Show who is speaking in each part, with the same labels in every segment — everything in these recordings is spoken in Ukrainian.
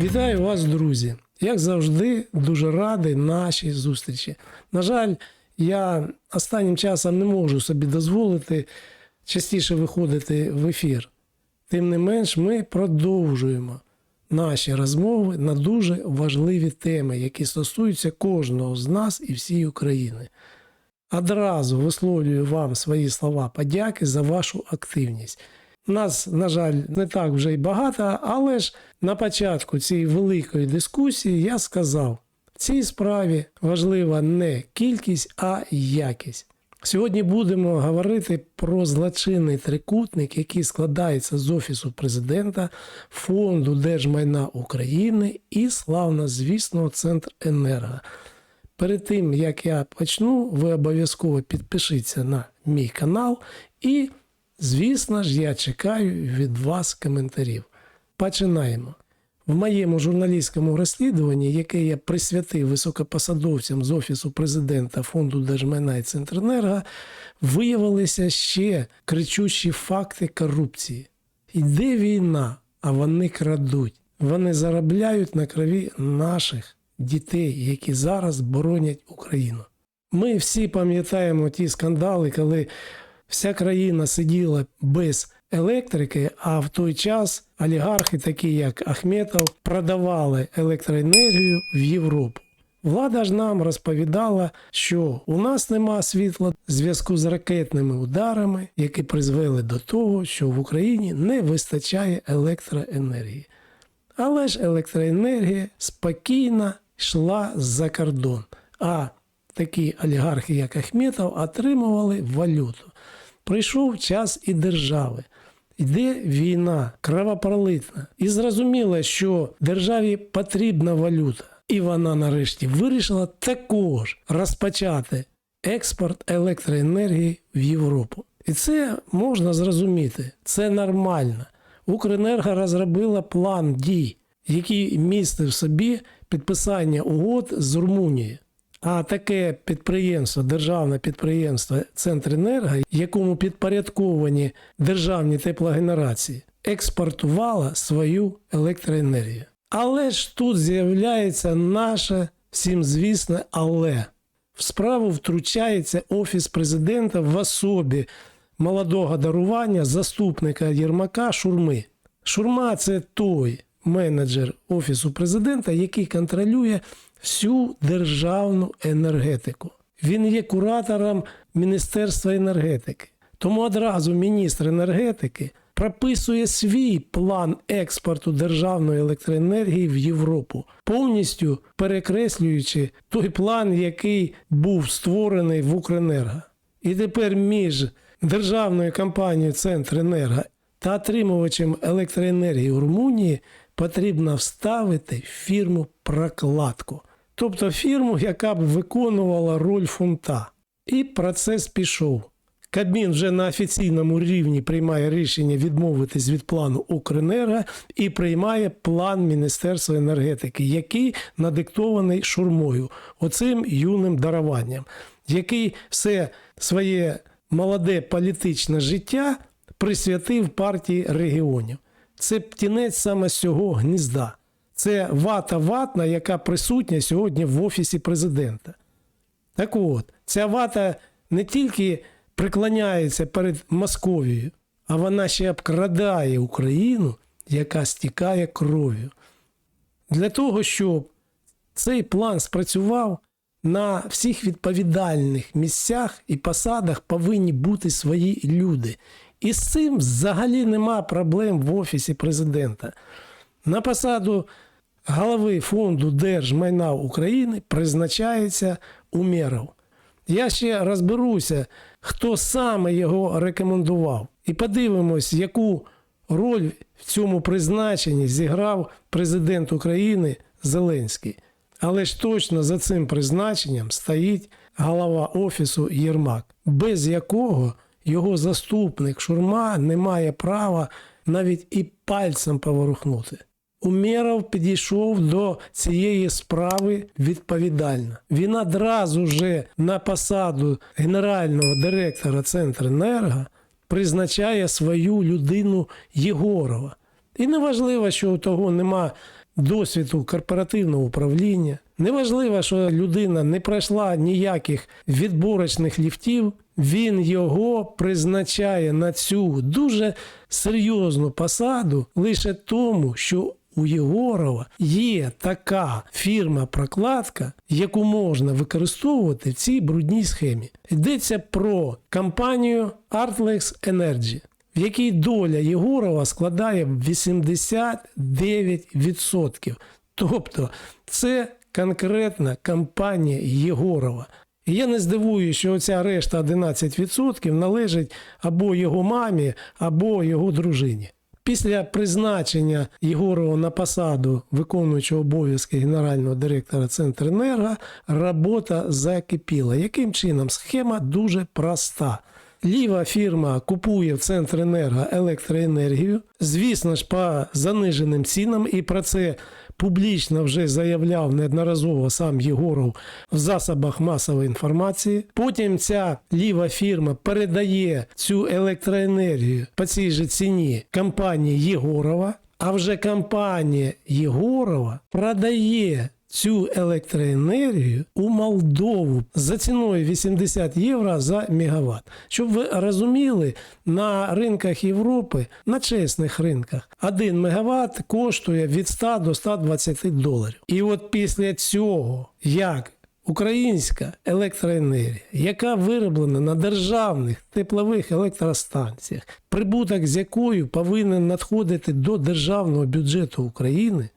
Speaker 1: Вітаю вас, друзі! Як завжди, дуже радий нашій зустрічі. На жаль, я останнім часом не можу собі дозволити частіше виходити в ефір. Тим не менш, ми продовжуємо наші розмови на дуже важливі теми, які стосуються кожного з нас і всієї України. Одразу висловлюю вам свої слова подяки за вашу активність. Нас, на жаль, не так вже й багато, але ж на початку цієї великої дискусії я сказав, в цій справі важлива не кількість, а якість. Сьогодні будемо говорити про злочинний трикутник, який складається з Офісу президента, Фонду держмайна України і славно звісного Центр Енерго. Перед тим як я почну, ви обов'язково підпишіться на мій канал і, звісно ж, я чекаю від вас коментарів. Починаємо. В моєму журналістському розслідуванні, яке я присвятив високопосадовцям з Офісу президента Фонду держмайна і Центренерго, виявилися ще кричущі факти корупції. Йде війна, а вони крадуть. Вони заробляють на крові наших дітей, які зараз боронять Україну. Ми всі пам'ятаємо ті скандали, коли вся країна сиділа без електрики, а в той час олігархи, такі як Ахметов, продавали електроенергію в Європу. Влада ж нам розповідала, що у нас нема світла в зв'язку з ракетними ударами, які призвели до того, що в Україні не вистачає електроенергії. Але ж електроенергія спокійно йшла за кордон. А такі олігархи, як Ахметов, отримували валюту. Прийшов час і держави. Йде війна, кровопролитна. І зрозуміло, що державі потрібна валюта. І вона нарешті вирішила також розпочати експорт електроенергії в Європу. І це можна зрозуміти, це нормально. Укренерго розробила план дій, який містив в собі підписання угод з Румунією. А таке підприємство, державне підприємство Центренерго, якому підпорядковані державні теплогенерації, експортувало свою електроенергію. Але ж тут з'являється наше всім звісне але. В справу втручається Офіс президента в особі молодого дарування заступника Єрмака Шурми. Шурма це той менеджер Офісу президента, який контролює всю державну енергетику. Він є куратором Міністерства енергетики. Тому одразу міністр енергетики прописує свій план експорту державної електроенергії в Європу, повністю перекреслюючи той план, який був створений в Укренерго. І тепер між державною компанією Центренерго та отримувачем електроенергії в Румунії потрібно вставити фірму прокладку, тобто фірму, яка б виконувала роль фунта. І процес пішов. Кабмін вже на офіційному рівні приймає рішення відмовитись від плану Укренерго і приймає план Міністерства енергетики, який надиктований шурмою, оцим юним даруванням, який все своє молоде політичне життя присвятив партії регіонів. Це птінець саме цього гнізда. Це вата ватна, яка присутня сьогодні в Офісі президента. Так от, ця вата не тільки преклоняється перед Московією, а вона ще обкрадає Україну, яка стікає кров'ю. Для того, щоб цей план спрацював, на всіх відповідальних місцях і посадах повинні бути свої люди. І з цим взагалі нема проблем в Офісі президента. На посаду голови фонду держмайна України призначається Умєров. Я ще розберуся, хто саме його рекомендував. І подивимось, яку роль в цьому призначенні зіграв президент України Зеленський. Але ж точно за цим призначенням стоїть голова Офісу Єрмак, без якого його заступник Шурма не має права навіть і пальцем поворухнути. Умєров підійшов до цієї справи відповідально. Він одразу же на посаду генерального директора Центренерго призначає свою людину Єгорова. І неважливо, що у того нема досвіду корпоративного управління. Неважливо, що людина не пройшла ніяких відборочних ліфтів, він його призначає на цю дуже серйозну посаду лише тому, що у Єгорова є така фірма-прокладка, яку можна використовувати в цій брудній схемі. Йдеться про компанію Artlex Energy, в якій доля Єгорова складає 89%. Тобто це конкретна компанія Єгорова. І я не здивую, що оця решта 11% належить або його мамі, або його дружині. Після призначення Єгорова на посаду виконуючого обов'язки генерального директора Центренерго робота закипіла. Яким чином? Схема дуже проста. Ліва фірма купує в Центренерго електроенергію, звісно ж, по заниженим цінам, і про це публічно вже заявляв неодноразово сам Єгоров в засобах масової інформації. Потім ця ліва фірма передає цю електроенергію по цій же ціні компанії Єгорова. А вже компанія Єгорова продає цю електроенергію у Молдову за ціною 80 євро за мегаватт. Щоб ви розуміли, на ринках Європи, на чесних ринках, 1 мегаватт коштує від 100 до 120 доларів. І от після цього, як Українська електроенергія, яка вироблена на державних теплових електростанціях, прибуток з якою повинен надходити до державного бюджету України,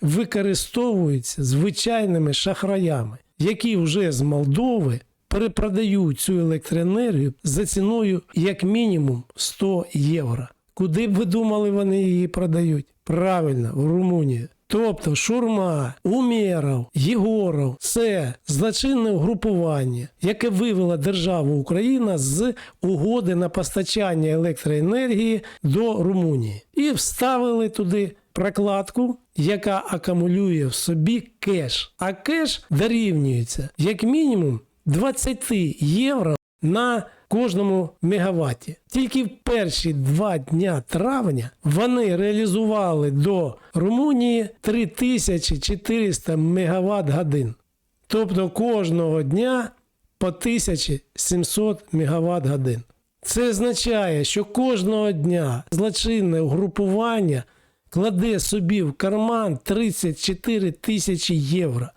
Speaker 1: використовується звичайними шахраями, які вже з Молдови перепродають цю електроенергію за ціною як мінімум 100 євро. Куди б ви думали, вони її продають? Правильно, в Румунію. Тобто Шурма, Умєров, Єгоров це злочинне угрупування, яке вивело державу Україна з угоди на постачання електроенергії до Румунії. І вставили туди прокладку, яка акумулює в собі кеш. А кеш дорівнюється як мінімум 20 євро на кожному мегаватті. Тільки в перші два дня травня вони реалізували до Румунії 3400 мегаватт годин. Тобто кожного дня по 1700 мегаватт годин. Це означає, що кожного дня злочинне угрупування кладе собі в карман 34 тисячі євро.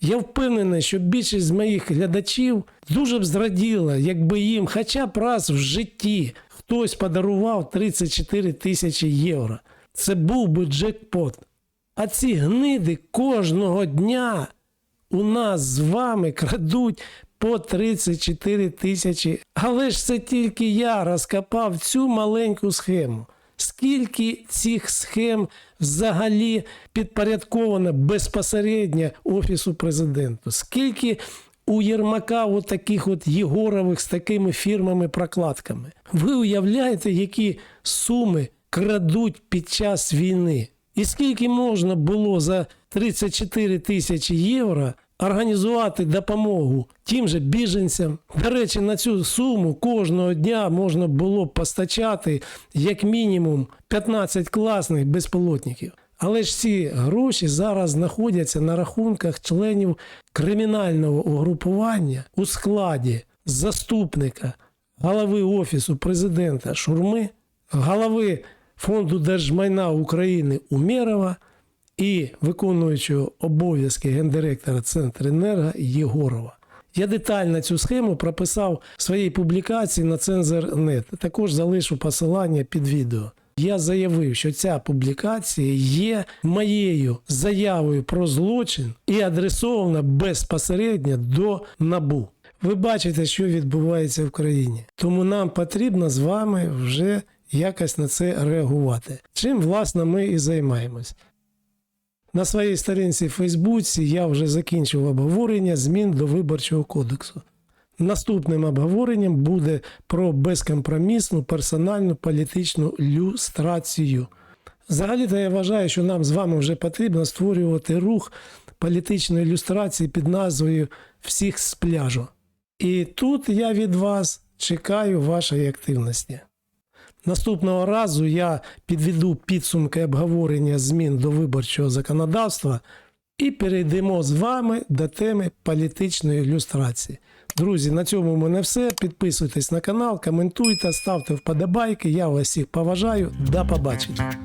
Speaker 1: Я впевнений, що більшість з моїх глядачів дуже б зраділа, якби їм хоча б раз в житті хтось подарував 34 тисячі євро. Це був би джекпот. А ці гниди кожного дня у нас з вами крадуть по 34 тисячі. Але ж це тільки я розкопав цю маленьку схему. Скільки цих схем взагалі підпорядковано безпосередньо Офісу президента? Скільки у Єрмака от таких от Єгорових з такими фірмами-прокладками? Ви уявляєте, які суми крадуть під час війни? І скільки можна було за 34 тисячі євро організувати допомогу тим же біженцям. До речі, на цю суму кожного дня можна було б постачати як мінімум 15 класних безпілотників. Але ж ці гроші зараз знаходяться на рахунках членів кримінального угрупування у складі заступника голови Офісу президента Шурми, голови Фонду держмайна України Умєрова і виконуючого обов'язки гендиректора Центренерго Єгорова. Я детально цю схему прописав в своїй публікації на Цензор.нет. Також залишу посилання під відео. Я заявив, що ця публікація є моєю заявою про злочин і адресована безпосередньо до НАБУ. Ви бачите, що відбувається в країні. Тому нам потрібно з вами вже якось на це реагувати. Чим, власне, ми і займаємось. На своїй сторінці в Фейсбуці я вже закінчив обговорення змін до Виборчого кодексу. Наступним обговоренням буде про безкомпромісну персональну політичну люстрацію. Взагалі-то я вважаю, що нам з вами вже потрібно створювати рух політичної ілюстрації під назвою Всіх з пляжу. І тут я від вас чекаю вашої активності. Наступного разу я підведу підсумки обговорення змін до виборчого законодавства і перейдемо з вами до теми політичної ілюстрації. Друзі, на цьому в мене все. Підписуйтесь на канал, коментуйте, ставте вподобайки. Я вас всіх поважаю. До побачення.